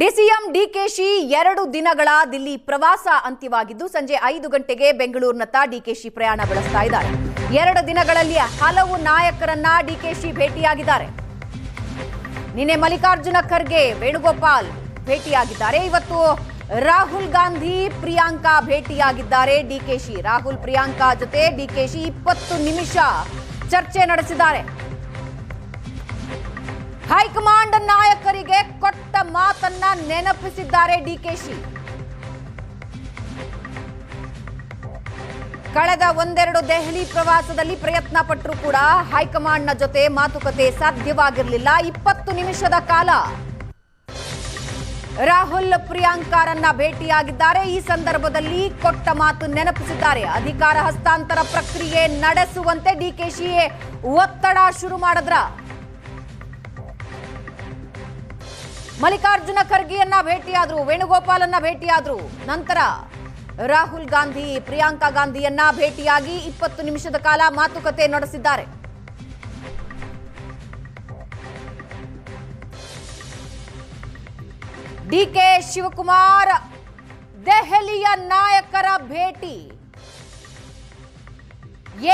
DCM DKShi ಎರಡು ದಿನಗಳ ದಿಲ್ಲಿ ಪ್ರವಾಸ ಅಂತ್ಯವಾಗಿದ್ದು ಸಂಜೆ ಐದು ಗಂಟೆಗೆ ಬೆಂಗಳೂರಿನತ್ತ ಡಿಕೆಶಿ ಪ್ರಯಾಣ ಬೆಳೆಸ್ತಾ ಇದ್ದಾರೆ. ಎರಡು ದಿನಗಳಲ್ಲಿ ಹಲವು ನಾಯಕರನ್ನ ಡಿಕೆಶಿ ಭೇಟಿಯಾಗಿದ್ದಾರೆ. ನಿನ್ನೆ ಮಲ್ಲಿಕಾರ್ಜುನ ಖರ್ಗೆ, ವೇಣುಗೋಪಾಲ್ ಭೇಟಿಯಾಗಿದ್ದಾರೆ. ಇವತ್ತು ರಾಹುಲ್ ಗಾಂಧಿ, ಪ್ರಿಯಾಂಕಾ ಭೇಟಿಯಾಗಿದ್ದಾರೆ. ಡಿಕೆಶಿ ರಾಹುಲ್, ಪ್ರಿಯಾಂಕಾ ಜೊತೆ ಡಿಕೆಶಿ ಇಪ್ಪತ್ತು ನಿಮಿಷ ಚರ್ಚೆ ನಡೆಸಿದ್ದಾರೆ. ಹೈಕಮಾಂಡ್ ನಾಯಕರಿಗೆ ಕೊಟ್ಟ ಮಾತನ್ನ ನೆನಪಿಸಿದ್ದಾರೆ ಡಿಕೆಶಿ ಕಳೆದ ಒಂದೆರಡು ದೆಹಲಿ ಪ್ರವಾಸದಲ್ಲಿ ಪ್ರಯತ್ನ ಪಟ್ಟರು ಕೂಡ ಹೈಕಮಾಂಡ್ನ ಜೊತೆ ಮಾತುಕತೆ ಸಾಧ್ಯವಾಗಿರಲಿಲ್ಲ. ಇಪ್ಪತ್ತು ನಿಮಿಷದ ಕಾಲ ರಾಹುಲ್ ಪ್ರಿಯಾಂಕಾರನ್ನ ಭೇಟಿಯಾಗಿದ್ದಾರೆ. ಈ ಸಂದರ್ಭದಲ್ಲಿ ಕೊಟ್ಟ ಮಾತು ನೆನಪಿಸಿದ್ದಾರೆ. ಅಧಿಕಾರ ಹಸ್ತಾಂತರ ಪ್ರಕ್ರಿಯೆ ನಡೆಸುವಂತೆ ಡಿಕೆಶಿ ಒತ್ತಡ ಶುರು ಮಾಡಿದ್ರ? ಮಲ್ಲಿಕಾರ್ಜುನ ಖರ್ಗೆಯನ್ನ ಭೇಟಿಯಾದ್ರು, ವೇಣುಗೋಪಾಲನ್ನ ಭೇಟಿಯಾದ್ರು. ನಂತರ ರಾಹುಲ್ ಗಾಂಧಿ, ಪ್ರಿಯಾಂಕಾ ಗಾಂಧಿಯನ್ನ ಭೇಟಿಯಾಗಿ ಇಪ್ಪತ್ತು ನಿಮಿಷದ ಕಾಲ ಮಾತುಕತೆ ನಡೆಸಿದ್ದಾರೆ. ಡಿಕೆ ಶಿವಕುಮಾರ್, ದೆಹಲಿಯ ನಾಯಕರ ಭೇಟಿ.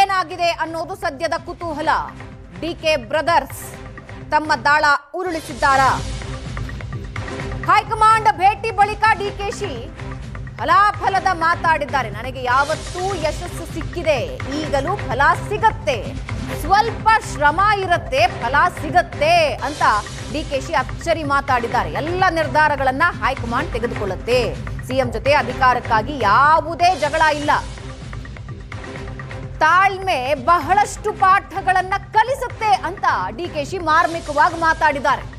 ಏನಾಗಿದೆ ಅನ್ನೋದು ಸದ್ಯದ ಕುತೂಹಲ. ಡಿಕೆ ಬ್ರದರ್ಸ್ ತಮ್ಮ ದಾಳ ಉರುಳಿಸಿದ್ದಾರಾ? ಹೈಕಮಾಂಡ್ ಭೇಟಿ ಬಳಿಕ ಡಿಕೆಶಿ ಫಲಾಫಲದ ಮಾತಾಡಿದ್ದಾರೆ. ನನಗೆ ಯಾವತ್ತೂ ಯಶಸ್ಸು ಸಿಕ್ಕಿದೆ. ಈಗಲೂ ಫಲ ಸಿಗತ್ತೆ. ಸ್ವಲ್ಪ ಶ್ರಮ ಇರುತ್ತೆ, ಫಲ ಸಿಗತ್ತೆ ಅಂತ ಡಿ ಕೆ ಶಿ ಅಚ್ಚರಿ ಮಾತಾಡಿದ್ದಾರೆ. ಎಲ್ಲ ನಿರ್ಧಾರಗಳನ್ನ ಹೈಕಮಾಂಡ್ ತೆಗೆದುಕೊಳ್ಳುತ್ತೆ. ಸಿಎಂ ಜೊತೆ ಅಧಿಕಾರಕ್ಕಾಗಿ ಯಾವುದೇ ಜಗಳ ಇಲ್ಲ. ತಾಳ್ಮೆ ಬಹಳಷ್ಟು ಪಾಠಗಳನ್ನ ಕಲಿಸುತ್ತೆ ಅಂತ ಡಿಕೆಶಿ ಮಾರ್ಮಿಕವಾಗಿ ಮಾತಾಡಿದ್ದಾರೆ. ಈ- ಈ-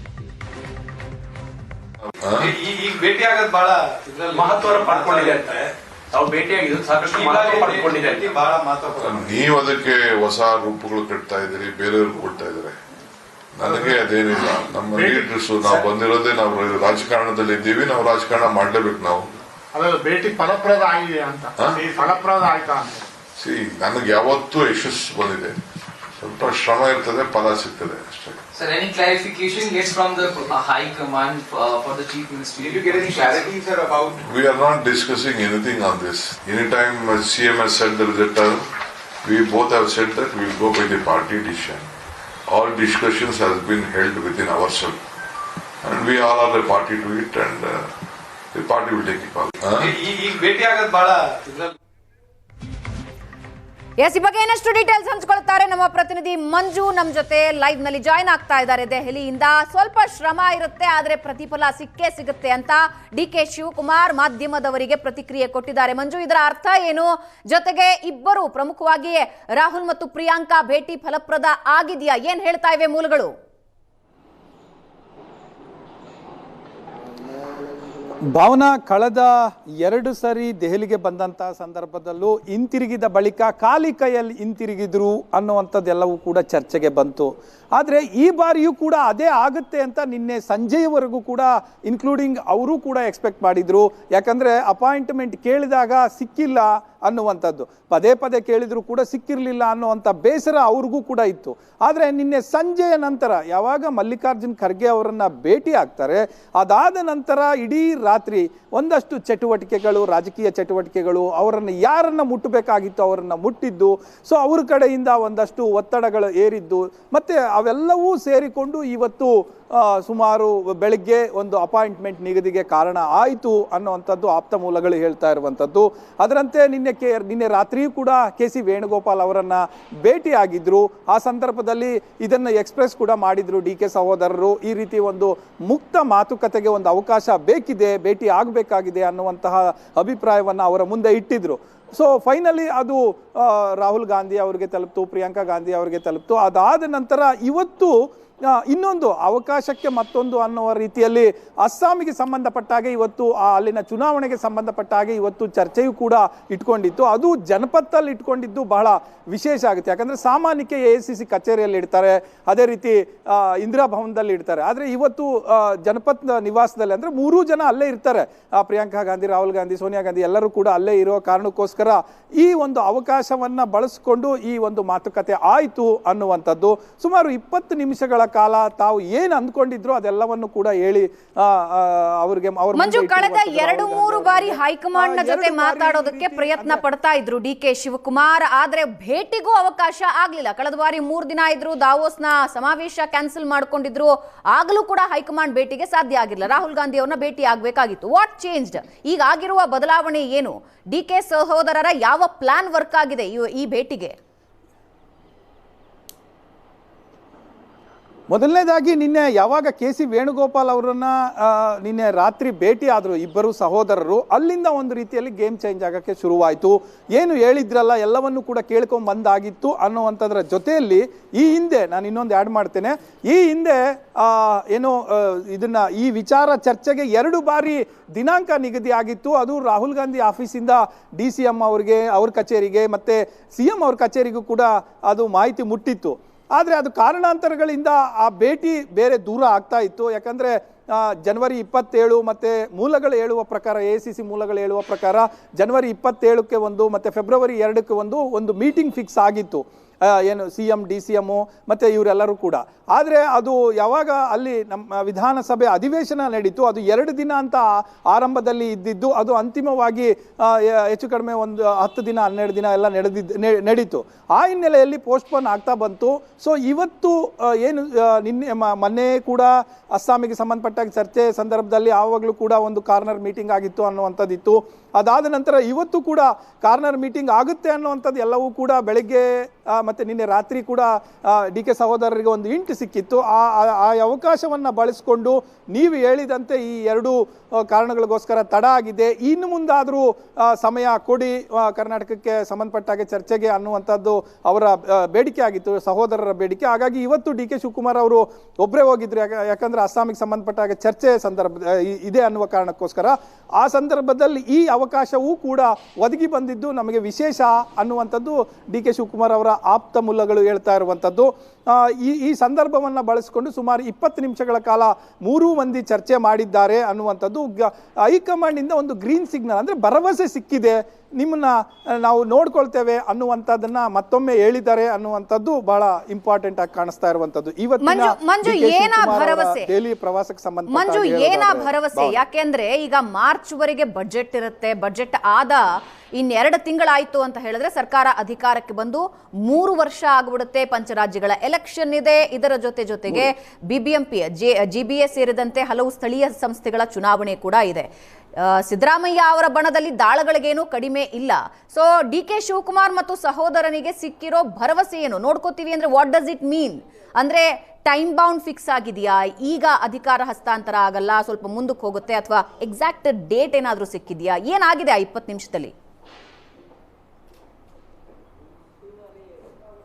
ಈಗ ಭೇಟಿ ಆಗೋದು ಬಹಳ ಇದ್ರಲ್ಲಿ ಮಹತ್ವ ಪಡ್ಕೊಂಡಿದೆ ಅಂತೆ. ತಾವು ಭೇಟಿಯಾಗಿದ್ದು ಸಾಕಷ್ಟು ಮಹತ್ವ ಪಡ್ಕೊಂಡಿದೆ ಬಹಳ ಮಹತ್ವ ನೀವು ಅದಕ್ಕೆ ಹೊಸ ರೂಪಗಳು ಕಟ್ತಾ ಇದ್ದೀರಿ ಬೇರೆಯವ್ರಿಗೂ ಕೊಡ್ತಾ ಇದ್ದಾರೆ. ನನಗೆ ಅದೇನಿಲ್ಲ. ನಮ್ಮ ಲೀಡರ್ಸ್ ನಾವು ಬಂದಿರೋದೇ ನಾವು ರಾಜಕಾರಣದಲ್ಲಿ ಇದ್ದೀವಿ ನಾವು ರಾಜಕಾರಣ ಮಾಡ್ಲೇಬೇಕು ನಾವು. ಭೇಟಿ ಫಲಪ್ರದ ಆಗಿದೆ ಅಂತ? ಫಲಪ್ರದ ಆಯ್ತಾ ಅಂತ. ಸಿ ನನಗೆ ಯಾವತ್ತೂ ಯಶಸ್ಸು ಬಂದಿದೆ. ಸ್ವಲ್ಪ ಶ್ರಮ ಇರ್ತದೆ ಫಲ ಸಿಗ್ತದೆ. Sir, any clarification gets from the uh, High Command uh, for the Chief Ministry? Did you get any clarity, sir, about We are not discussing anything on this. Anytime uh, CM has said there is a term, we both have said that we will go by the party decision. All discussions has been held within ourselves. And we all are the party to it and uh, the party will take it call. Huh? Yes ಈ ಬಗ್ಗೆ ಇನ್ನಷ್ಟು details ಹಂಚ್ಕೊಳ್ತಾರೆ ನಮ್ಮ ಪ್ರತಿನಿಧಿ ಮಂಜು. ನಮ್ಮ ಜೊತೆ ಲೈವ್ನಲ್ಲಿ join ಆಗ್ತಾ ಇದ್ದಾರೆ ದೆಹಲಿಯಿಂದ. ಸ್ವಲ್ಪ ಶ್ರಮ ಇರುತ್ತೆ, ಆದ್ರೆ ಪ್ರತಿಫಲ ಸಿಕ್ಕೇ ಸಿಗುತ್ತೆ ಅಂತ ಡಿ ಕೆ ಶಿವಕುಮಾರ್ ಮಾಧ್ಯಮದವರಿಗೆ ಪ್ರತಿಕ್ರಿಯೆ ಕೊಟ್ಟಿದ್ದಾರೆ. ಮಂಜು, ಇದರ ಅರ್ಥ ಏನು? ಜೊತೆಗೆ ಇಬ್ಬರು ಪ್ರಮುಖವಾಗಿ ರಾಹುಲ್ ಮತ್ತು ಪ್ರಿಯಾಂಕಾ ಭೇಟಿ ಫಲಪ್ರದ ಆಗಿದೆಯಾ? ಏನ್ ಹೇಳ್ತಾ ಇವೆ ಮೂಲಗಳು? ಭಾವನಾ ಕಳೆದ ಎರಡು ಸರಿ ದೆಹಲಿಗೆ ಬಂದಂಥ ಸಂದರ್ಭದಲ್ಲೂ ಹಿಂತಿರುಗಿದ ಬಳಿಕ ಖಾಲಿ ಕೈಯಲ್ಲಿ ಹಿಂತಿರುಗಿದ್ರು ಅನ್ನುವಂಥದ್ದೆಲ್ಲವೂ ಕೂಡ ಚರ್ಚೆಗೆ ಬಂತು. ಆದರೆ ಈ ಬಾರಿಯೂ ಕೂಡ ಅದೇ ಆಗುತ್ತೆ ಅಂತ ನಿನ್ನೆ ಸಂಜೆಯವರೆಗೂ ಕೂಡ ಇನ್ಕ್ಲೂಡಿಂಗ್ ಅವರು ಕೂಡ ಎಕ್ಸ್ಪೆಕ್ಟ್ ಮಾಡಿದ್ರು. ಯಾಕಂದರೆ ಅಪಾಯಿಂಟ್ಮೆಂಟ್ ಕೇಳಿದಾಗ ಸಿಕ್ಕಿಲ್ಲ ಅನ್ನುವಂಥದ್ದು. ಪದೇ ಪದೇ ಕೇಳಿದರೂ ಕೂಡ ಸಿಕ್ಕಿರಲಿಲ್ಲ ಅನ್ನುವಂಥ ಬೇಸರ ಅವ್ರಿಗೂ ಕೂಡ ಇತ್ತು. ಆದರೆ ನಿನ್ನೆ ಸಂಜೆಯ ನಂತರ ಯಾವಾಗ ಮಲ್ಲಿಕಾರ್ಜುನ್ ಖರ್ಗೆ ಅವರನ್ನು ಭೇಟಿ ಆಗ್ತಾರೆ, ಅದಾದ ನಂತರ ಇಡೀ ರಾತ್ರಿ ಒಂದಷ್ಟು ಚಟುವಟಿಕೆಗಳು, ರಾಜಕೀಯ ಚಟುವಟಿಕೆಗಳು ಅವರನ್ನು ಯಾರನ್ನು ಮುಟ್ಟಬೇಕಾಗಿತ್ತು ಅವರನ್ನು ಮುಟ್ಟಿದ್ದು, ಸೊ ಅವ್ರ ಕಡೆಯಿಂದ ಒಂದಷ್ಟು ಒತ್ತಡಗಳು ಏರಿದ್ದು, ಮತ್ತೆ ಅವೆಲ್ಲವೂ ಸೇರಿಕೊಂಡು ಇವತ್ತು ಸುಮಾರು ಬೆಳಗ್ಗೆ ಒಂದು ಅಪಾಯಿಂಟ್ಮೆಂಟ್ ನಿಗದಿಗೆ ಕಾರಣ ಆಯಿತು ಅನ್ನುವಂಥದ್ದು ಆಪ್ತ ಮೂಲಗಳು ಹೇಳ್ತಾ ಇರುವಂಥದ್ದು. ಅದರಂತೆ ನಿನ್ನೆ ಕೆ, ನಿನ್ನೆ ರಾತ್ರಿಯೂ ಕೂಡ ಕೆ ಸಿ ವೇಣುಗೋಪಾಲ್ ಅವರನ್ನು ಭೇಟಿಯಾಗಿದ್ದರು ಆ ಸಂದರ್ಭದಲ್ಲಿ ಇದನ್ನು ಎಕ್ಸ್ಪ್ರೆಸ್ ಕೂಡ ಮಾಡಿದರು ಡಿ ಕೆ ಸಹೋದರರು. ಈ ರೀತಿ ಒಂದು ಮುಕ್ತ ಮಾತುಕತೆಗೆ ಒಂದು ಅವಕಾಶ ಬೇಕಿದೆ, ಭೇಟಿ ಆಗಬೇಕಾಗಿದೆ ಅನ್ನುವಂತಹ ಅಭಿಪ್ರಾಯವನ್ನು ಅವರ ಮುಂದೆ ಇಟ್ಟಿದ್ರು. ಸೊ, ಫೈನಲಿ ಅದು ರಾಹುಲ್ ಗಾಂಧಿ ಅವರಿಗೆ ತಲುಪ್ತು, ಪ್ರಿಯಾಂಕಾ ಗಾಂಧಿ ಅವರಿಗೆ ತಲುಪ್ತು. ಅದಾದ ನಂತರ ಇವತ್ತು ಇನ್ನೊಂದು ಅವಕಾಶಕ್ಕೆ ಮತ್ತೊಂದು ಅನ್ನುವ ರೀತಿಯಲ್ಲಿ ಅಸ್ಸಾಮಿಗೆ ಸಂಬಂಧಪಟ್ಟ ಹಾಗೆ ಇವತ್ತು ಅಲ್ಲಿನ ಚುನಾವಣೆಗೆ ಸಂಬಂಧಪಟ್ಟ ಹಾಗೆ ಇವತ್ತು ಚರ್ಚೆಯೂ ಕೂಡ ಇಟ್ಕೊಂಡಿತ್ತು. ಅದು ಜನಪತ್ತಲ್ಲಿ ಇಟ್ಕೊಂಡಿದ್ದು ಬಹಳ ವಿಶೇಷ ಆಗುತ್ತೆ. ಯಾಕಂದ್ರೆ ಸಾಮಾನ್ಯಕ್ಕೆ ಎ ಸಿ ಸಿ ಕಚೇರಿಯಲ್ಲಿ ಇಡ್ತಾರೆ, ಅದೇ ರೀತಿ ಇಂದಿರಾ ಭವನದಲ್ಲಿ ಇಡ್ತಾರೆ. ಆದರೆ ಇವತ್ತು ಜನಪತ್ ನಿವಾಸದಲ್ಲಿ ಅಂದ್ರೆ ಮೂರೂ ಜನ ಅಲ್ಲೇ ಇರ್ತಾರೆ. ಪ್ರಿಯಾಂಕಾ ಗಾಂಧಿ, ರಾಹುಲ್ ಗಾಂಧಿ, ಸೋನಿಯಾ ಗಾಂಧಿ ಎಲ್ಲರೂ ಕೂಡ ಅಲ್ಲೇ ಇರೋ ಕಾರಣಕ್ಕೋಸ್ಕರ ಈ ಒಂದು ಅವಕಾಶವನ್ನ ಬಳಸಿಕೊಂಡು ಈ ಒಂದು ಮಾತುಕತೆ ಆಯಿತು ಅನ್ನುವಂಥದ್ದು ಸುಮಾರು ಇಪ್ಪತ್ತು ನಿಮಿಷಗಳ ಕಾಲ ತಾವು ಏನು ಅಂದ್ಕೊಂಡಿದ್ರು ಅದೆಲ್ಲವನ್ನು ಕೂಡ ಹೇಳಿ ಅವ್ರಿಗೆ ಮಂಜು ಕಳೆದ ಎರಡು ಮೂರು ಬಾರಿ. ಹೈಕಮಾಂಡ್ನ ಜೊತೆ ಮಾತಾಡೋದಕ್ಕೆ ಪ್ರಯತ್ನ ಪಡ್ತಾ ಇದ್ರು ಡಿ ಕೆ ಶಿವಕುಮಾರ್ ಆದ್ರೆ ಭೇಟಿಗೂ ಅವಕಾಶ ಆಗ್ಲಿಲ್ಲ. ಕಳೆದ ಬಾರಿ ಮೂರ್ ದಿನ ಇದ್ರು ದಾವೋಸ್ನ ಸಮಾವೇಶ ಕ್ಯಾನ್ಸಲ್ ಮಾಡ್ಕೊಂಡಿದ್ರು ಆಗ್ಲೂ ಕೂಡ ಹೈಕಮಾಂಡ್ ಭೇಟಿಗೆ ಸಾಧ್ಯ ಆಗಿಲ್ಲ. ರಾಹುಲ್ ಗಾಂಧಿ ಅವ್ರನ್ನ ಭೇಟಿ ಆಗ್ಬೇಕಾಗಿತ್ತು. What changed? ಈಗ ಆಗಿರುವ ಬದಲಾವಣೆ ಏನು? ಡಿ ಕೆ ಸಹೋದರರ ಯಾವ ಪ್ಲಾನ್ ವರ್ಕ್ ಆಗಿದೆ ಈ ಭೇಟಿಗೆ? ಮೊದಲನೇದಾಗಿ ನಿನ್ನೆ ಯಾವಾಗ ಕೆ ಸಿ ವೇಣುಗೋಪಾಲ್ ಅವರನ್ನ ನಿನ್ನೆ ರಾತ್ರಿ ಭೇಟಿ ಆದರು ಇಬ್ಬರು ಸಹೋದರರು, ಅಲ್ಲಿಂದ ಒಂದು ರೀತಿಯಲ್ಲಿ ಗೇಮ್ ಚೇಂಜ್ ಆಗೋಕ್ಕೆ ಶುರುವಾಯಿತು. ಏನು ಹೇಳಿದ್ರಲ್ಲ, ಎಲ್ಲವನ್ನು ಕೂಡ ಕೇಳ್ಕೊಂಡ್ ಬಂದಾಗಿತ್ತು ಅನ್ನುವಂಥದ್ರ ಜೊತೆಯಲ್ಲಿ ಈ ಹಿಂದೆ ನಾನು ಇನ್ನೊಂದು ಆ್ಯಡ್ ಮಾಡ್ತೇನೆ. ಈ ಹಿಂದೆ ಏನು ಇದನ್ನು ಈ ವಿಚಾರ ಚರ್ಚೆಗೆ ಎರಡು ಬಾರಿ ದಿನಾಂಕ ನಿಗದಿ ಆಗಿತ್ತು. ಅದು ರಾಹುಲ್ ಗಾಂಧಿ ಆಫೀಸಿಂದ ಡಿ ಸಿ ಎಂ ಅವರಿಗೆ, ಅವ್ರ ಕಚೇರಿಗೆ, ಮತ್ತೆ ಸಿ ಎಂ ಅವ್ರ ಕಚೇರಿಗೂ ಕೂಡ ಅದು ಮಾಹಿತಿ ಮುಟ್ಟಿತ್ತು. ಆದರೆ ಅದು ಕಾರಣಾಂತರಗಳಿಂದ ಆ ಭೇಟಿ ಬೇರೆ ದೂರ ಆಗ್ತಾ ಇತ್ತು. ಯಾಕಂದರೆ ಜನವರಿ ಇಪ್ಪತ್ತೇಳು ಮತ್ತು ಮೂಲಗಳು ಹೇಳುವ ಪ್ರಕಾರ ಎ ಸಿ ಸಿ ಮೂಲಗಳು ಹೇಳುವ ಪ್ರಕಾರ, ಜನವರಿ ಇಪ್ಪತ್ತೇಳಕ್ಕೆ ಒಂದು ಮತ್ತು ಫೆಬ್ರವರಿ ಎರಡಕ್ಕೆ ಒಂದು ಒಂದು ಮೀಟಿಂಗ್ ಫಿಕ್ಸ್ ಆಗಿತ್ತು. ಏನು C M D C M ಮತ್ತು ಇವರೆಲ್ಲರೂ ಕೂಡ. ಆದರೆ ಅದು ಯಾವಾಗ ಅಲ್ಲಿ ನಮ್ಮ ವಿಧಾನಸಭೆ ಅಧಿವೇಶನ ನಡೀತು, ಅದು ಎರಡು ದಿನ ಅಂತ ಆರಂಭದಲ್ಲಿ ಇದ್ದಿದ್ದು, ಅದು ಅಂತಿಮವಾಗಿ ಹೆಚ್ಚು ಕಡಿಮೆ ಒಂದು ಹತ್ತು ದಿನ, ಹನ್ನೆರಡು ದಿನ ಎಲ್ಲ ನಡೆದಿದ್ದು ನಡೀತು. ಆ ಹಿನ್ನೆಲೆಯಲ್ಲಿ ಪೋಸ್ಟ್ಪೋನ್ ಆಗ್ತಾ ಬಂತು. ಸೊ ಇವತ್ತು ಏನು ನಿನ್ನೆ ಮೊನ್ನೆ ಕೂಡ ಅಸ್ಸಾಮಿಗೆ ಸಂಬಂಧಪಟ್ಟ ಚರ್ಚೆ ಸಂದರ್ಭದಲ್ಲಿ ಆವಾಗಲೂ ಕೂಡ ಒಂದು ಕಾರ್ನರ್ ಮೀಟಿಂಗ್ ಆಗಿತ್ತು ಅನ್ನುವಂಥದ್ದಿತ್ತು. ಅದಾದ ನಂತರ ಇವತ್ತು ಕೂಡ ಕಾರ್ನರ್ ಮೀಟಿಂಗ್ ಆಗುತ್ತೆ ಅನ್ನುವಂಥದ್ದು ಎಲ್ಲವೂ ಕೂಡ ಬೆಳಗ್ಗೆ ಮತ್ತು ನಿನ್ನೆ ರಾತ್ರಿ ಕೂಡ ಡಿ ಕೆ ಸಹೋದರರಿಗೆ ಒಂದು ಇಂಟು ಸಿಕ್ಕಿತ್ತು. ಆ, ಆ- ಅವಕಾಶವನ್ನು ಬಳಸಿಕೊಂಡು ನೀವು ಹೇಳಿದಂತೆ ಈ ಎರಡು ಕಾರಣಗಳಿಗೋಸ್ಕರ ತಡ ಆಗಿದೆ. ಇನ್ನು ಮುಂದಾದರೂ ಸಮಯ ಕೊಡಿ ಕರ್ನಾಟಕಕ್ಕೆ ಸಂಬಂಧಪಟ್ಟ ಹಾಗೆ ಚರ್ಚೆಗೆ ಅನ್ನುವಂಥದ್ದು ಅವರ ಬೇಡಿಕೆ ಆಗಿತ್ತು, ಸಹೋದರರ ಬೇಡಿಕೆ. ಹಾಗಾಗಿ ಇವತ್ತು ಡಿ ಕೆ ಶಿವಕುಮಾರ್ ಅವರು ಒಬ್ಬರೇ ಹೋಗಿದ್ರು, ಯಾಕ- ಯಾಕಂದ್ರೆ ಅಸ್ಸಾಮಿಗೆ ಸಂಬಂಧಪಟ್ಟ ಹಾಗೆ ಚರ್ಚೆ ಸಂದರ್ಭ ಇದೆ ಅನ್ನುವ ಕಾರಣಕ್ಕೋಸ್ಕರ. ಆ ಸಂದರ್ಭದಲ್ಲಿ ಈ ಅವಕಾಶವೂ ಕೂಡ ಒದಗಿ ಬಂದಿದ್ದು ನಮಗೆ ವಿಶೇಷ ಅನ್ನುವಂಥದ್ದು ಡಿ ಕೆ ಶಿವಕುಮಾರ್ ಅವರ ಆಪ್ತ ಮೂಲಗಳು ಹೇಳ್ತಾ ಇರುವಂಥದ್ದು. ಈ ಈ ಸಂದರ್ಭವನ್ನು ಬಳಸಿಕೊಂಡು ಸುಮಾರು ಇಪ್ಪತ್ತು ನಿಮಿಷಗಳ ಕಾಲ ಮೂರೂ ಮಂದಿ ಚರ್ಚೆ ಮಾಡಿದ್ದಾರೆ ಅನ್ನುವಂಥದ್ದು ಹೈಕಮಾಂಡಿಂದ ಒಂದು ಗ್ರೀನ್ ಸಿಗ್ನಲ್ ಅಂದರೆ ಭರವಸೆ ಸಿಕ್ಕಿದೆ. ನಿಮ್ಮನ್ನ ನಾವು ನೋಡ್ಕೊಳ್ತೇವೆ ಅನ್ನುವಂಥದ್ದನ್ನ ಮತ್ತೊಮ್ಮೆ ಹೇಳಿದ್ದಾರೆ ಅನ್ನುವಂಥದ್ದು ಬಹಳ ಇಂಪಾರ್ಟೆಂಟ್ ಆಗಿ ಕಾಣಿಸ್ತಾ ಇರುವಂಥದ್ದು. ಇವತ್ತು? ದೆಹಲಿ ಪ್ರವಾಸಕ್ಕೆ ಸಂಬಂಧ ಮಂಜು ಏನ ಭರವಸೆ? ಯಾಕೆಂದ್ರೆ ಈಗ ಮಾರ್ಚ್ ವರೆಗೆ ಬಜೆಟ್ ಇರುತ್ತೆ ಬಜೆಟ್ ಆದ ಇನ್ನೆರಡು ತಿಂಗಳಾಯಿತು ಅಂತ ಹೇಳಿದ್ರೆ ಸರ್ಕಾರ ಅಧಿಕಾರಕ್ಕೆ ಬಂದು ಮೂರು ವರ್ಷ ಆಗಿಬಿಡುತ್ತೆ ಪಂಚರಾಜ್ಯಗಳ ಎಲೆಕ್ಷನ್ ಇದೆ. ಇದರ ಜೊತೆ ಜೊತೆಗೆ ಬಿಬಿಎಂಪಿ ಜಿ ಬಿ ಎಸ್ ಸೇರಿದಂತೆ ಹಲವು ಸ್ಥಳೀಯ ಸಂಸ್ಥೆಗಳ ಚುನಾವಣೆ ಕೂಡ ಇದೆ. ಸಿದ್ದರಾಮಯ್ಯ ಅವರ ಬಣದಲ್ಲಿ ದಾಳಗಳಿಗೇನು ಕಡಿಮೆ ಇಲ್ಲ. ಸೊ ಡಿ ಕೆ ಶಿವಕುಮಾರ್ ಮತ್ತು ಸಹೋದರನಿಗೆ ಸಿಕ್ಕಿರೋ ಭರವಸೆ ಏನು? ನೋಡ್ಕೋತೀವಿ ಅಂದ್ರೆ ವಾಟ್ ಡಸ್ ಇಟ್ ಮೀನ್ ಅಂದ್ರೆ ಟೈಮ್ ಬೌಂಡ್ ಫಿಕ್ಸ್ ಆಗಿದೆಯಾ? ಈಗ ಅಧಿಕಾರ ಹಸ್ತಾಂತರ ಆಗಲ್ಲ, ಸ್ವಲ್ಪ ಮುಂದಕ್ಕೆ ಹೋಗುತ್ತೆ ಅಥವಾ ಎಕ್ಸಾಕ್ಟ್ ಡೇಟ್ ಏನಾದರೂ ಸಿಕ್ಕಿದೆಯಾ? ಏನಾಗಿದೆ ಆ ಇಪ್ಪತ್ತು ನಿಮಿಷದಲ್ಲಿ?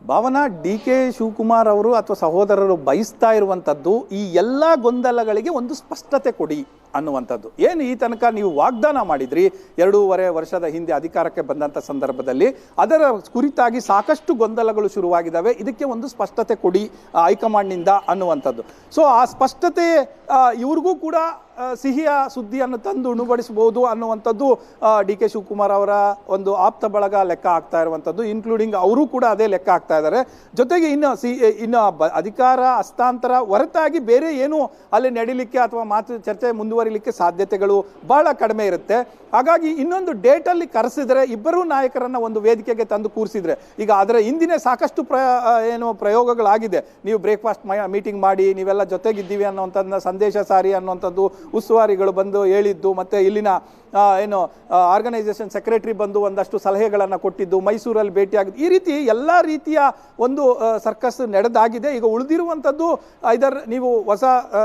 ಭಾವನಾ ಡಿ ಕೆ ಶಿವಕುಮಾರ್ ಅವರು ಅಥವಾ ಸಹೋದರರು ಬಯಸ್ತಾ ಇರುವಂಥದ್ದು ಈ ಎಲ್ಲ ಗೊಂದಲಗಳಿಗೆ ಒಂದು ಸ್ಪಷ್ಟತೆ ಕೊಡಿ. ಅನ್ನುವಂಥದ್ದು. ಏನು ಈ ತನಕ ನೀವು ವಾಗ್ದಾನ ಮಾಡಿದ್ರಿ? ಎರಡೂವರೆ ವರ್ಷದ ಹಿಂದೆ ಅಧಿಕಾರಕ್ಕೆ ಬಂದಂಥ ಸಂದರ್ಭದಲ್ಲಿ ಅದರ ಕುರಿತಾಗಿ ಸಾಕಷ್ಟು ಗೊಂದಲಗಳು ಶುರುವಾಗಿದ್ದಾವೆ. ಇದಕ್ಕೆ ಒಂದು ಸ್ಪಷ್ಟತೆ ಕೊಡಿ ಹೈಕಮಾಂಡ್ನಿಂದ ಅನ್ನುವಂಥದ್ದು. ಸೊ, ಆ ಸ್ಪಷ್ಟತೆ ಇವ್ರಿಗೂ ಕೂಡ ಸಿಹಿಯ ಸುದ್ದಿಯನ್ನು ತಂದು ಉಣಬಡಿಸಬಹುದು ಅನ್ನುವಂಥದ್ದು ಡಿ ಕೆ ಶಿವಕುಮಾರ್ ಅವರ ಒಂದು ಆಪ್ತ ಬಳಗ ಲೆಕ್ಕ ಆಗ್ತಾ ಇರುವಂಥದ್ದು ಇನ್ಕ್ಲೂಡಿಂಗ್ ಅವರು ಕೂಡ ಅದೇ ಲೆಕ್ಕ ಆಗ್ತಾ ಇದ್ದಾರೆ. ಜೊತೆಗೆ ಇನ್ನು ಸಿ ಇನ್ನು ಅಧಿಕಾರ ಹಸ್ತಾಂತರ ಹೊರತಾಗಿ ಬೇರೆ ಏನು ಅಲ್ಲಿ ನಡೀಲಿಕ್ಕೆ ಅಥವಾ ಮಾತು ಚರ್ಚೆ ಮುಂದುವರಿಲಿಕ್ಕೆ ಸಾಧ್ಯತೆಗಳು ಬಹಳ ಕಡಿಮೆ ಇರುತ್ತೆ. ಹಾಗಾಗಿ ಇನ್ನೊಂದು ಡೇಟಲ್ಲಿ ಕರೆಸಿದರೆ ಇಬ್ಬರೂ ನಾಯಕರನ್ನ ಒಂದು ವೇದಿಕೆಗೆ ತಂದು ಕೂರಿಸಿದ್ರೆ, ಈಗ ಅದರ ಹಿಂದಿನ ಸಾಕಷ್ಟು ಪ್ರ ಏನು ಪ್ರಯೋಗಗಳಾಗಿದೆ. ನೀವು ಬ್ರೇಕ್ಫಾಸ್ಟ್ ಮೀಟಿಂಗ್ ಮಾಡಿ, ನೀವೆಲ್ಲ ಜೊತೆಗಿದ್ದೀವಿ ಅನ್ನುವಂಥದ್ದನ್ನ ಸಂದೇಶ ಸಾರಿ ಅನ್ನುವಂಥದ್ದು ಉಸ್ತುವಾರಿಗಳು ಬಂದು ಹೇಳಿದ್ದು, ಮತ್ತೆ ಇಲ್ಲಿನ ಏನು ಆರ್ಗನೈಸೇಷನ್ ಸೆಕ್ರೆಟರಿ ಬಂದು ಒಂದಷ್ಟು ಸಲಹೆಗಳನ್ನು ಕೊಟ್ಟಿದ್ದು, ಮೈಸೂರಲ್ಲಿ ಭೇಟಿಯಾಗಿದ್ದು, ಈ ರೀತಿ ಎಲ್ಲ ರೀತಿಯ ಒಂದು ಸರ್ಕಸ್ ನಡೆದಾಗಿದೆ. ಈಗ ಉಳಿದಿರುವಂಥದ್ದು ಇದರ ನೀವು ಹೊಸ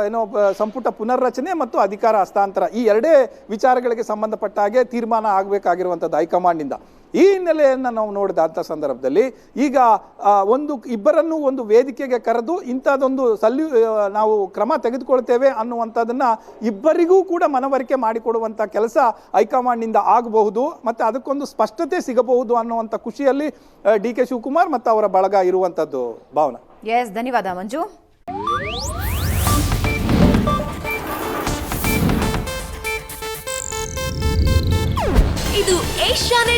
ಏನೋ ಸಂಪುಟ ಪುನರ್ರಚನೆ ಮತ್ತು ಅಧಿಕಾರ ಹಸ್ತಾಂತರ. ಈ ಎರಡೇ ವಿಚಾರಗಳಿಗೆ ಸಂಬಂಧಪಟ್ಟ ಹಾಗೆ ತೀರ್ಮಾನ ಆಗಬೇಕಾಗಿರುವಂಥದ್ದು ಹೈಕಮಾಂಡ್ನಿಂದ. ಈ ಹಿನ್ನೆಲೆಯನ್ನು ನಾವು ನೋಡಿದಂಥ ಸಂದರ್ಭದಲ್ಲಿ ಈಗ ಒಂದು ಇಬ್ಬರನ್ನು ಒಂದು ವೇದಿಕೆಗೆ ಕರೆದು ಇಂಥದ್ದೊಂದು ಸಲ್ಯು ನಾವು ಕ್ರಮ ತೆಗೆದುಕೊಳ್ತೇವೆ ಅನ್ನುವಂಥದ್ದನ್ನು ಇಬ್ಬರಿಗೂ ಕೂಡ ಮನವರಿಕೆ ಮಾಡಿಕೊಡುವಂಥ ಕೆಲಸ ಹೈಕಮಾಂಡ್ನಿಂದ ಆಗಬಹುದು ಮತ್ತು ಅದಕ್ಕೊಂದು ಸ್ಪಷ್ಟತೆ ಸಿಗಬಹುದು ಅನ್ನುವಂಥ ಖುಷಿಯಲ್ಲಿ ಡಿ ಕೆ ಶಿವಕುಮಾರ್ ಮತ್ತು ಅವರ ಬಳಗ ಇರುವಂಥದ್ದು. ಭಾವನಾ. ಎಸ್ ಧನ್ಯವಾದ ಮಂಜು. ಇದು ಏಷ್ಯಾನೆಟ್